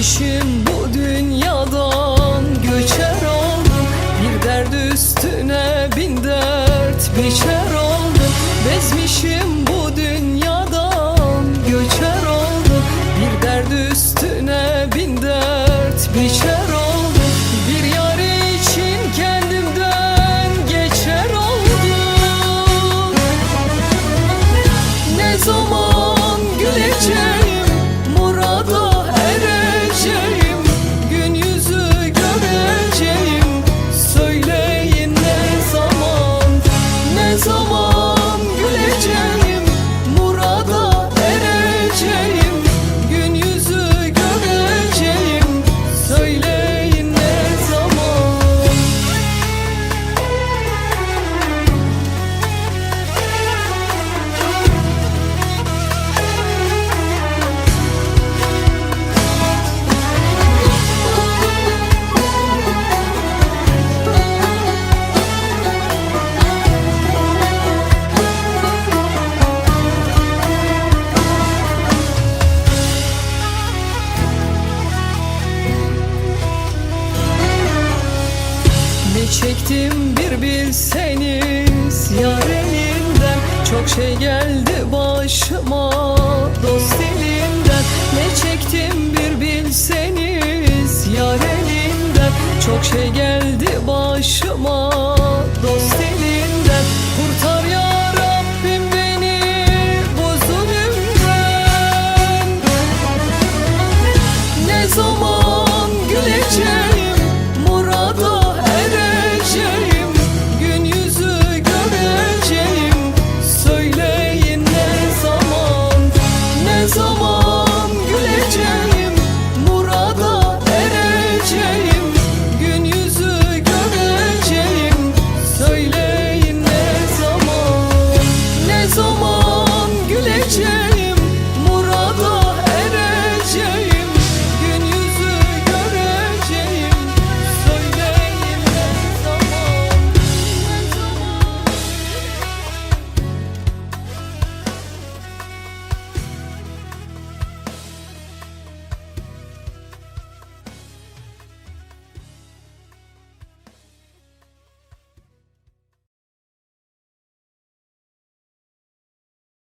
Gidişim bu dünyadan göçer oldum Bir dert üstüne bin dert biçer oldum Bezmişim bu dünyadan göçer oldum Bir dert üstüne bin dert biçer çektim bir bilseniz. Yar elinden Çok şey geldi başıma. Dost elinden Ne çektim bir bilseniz. Yar elinden Çok şey geldi başıma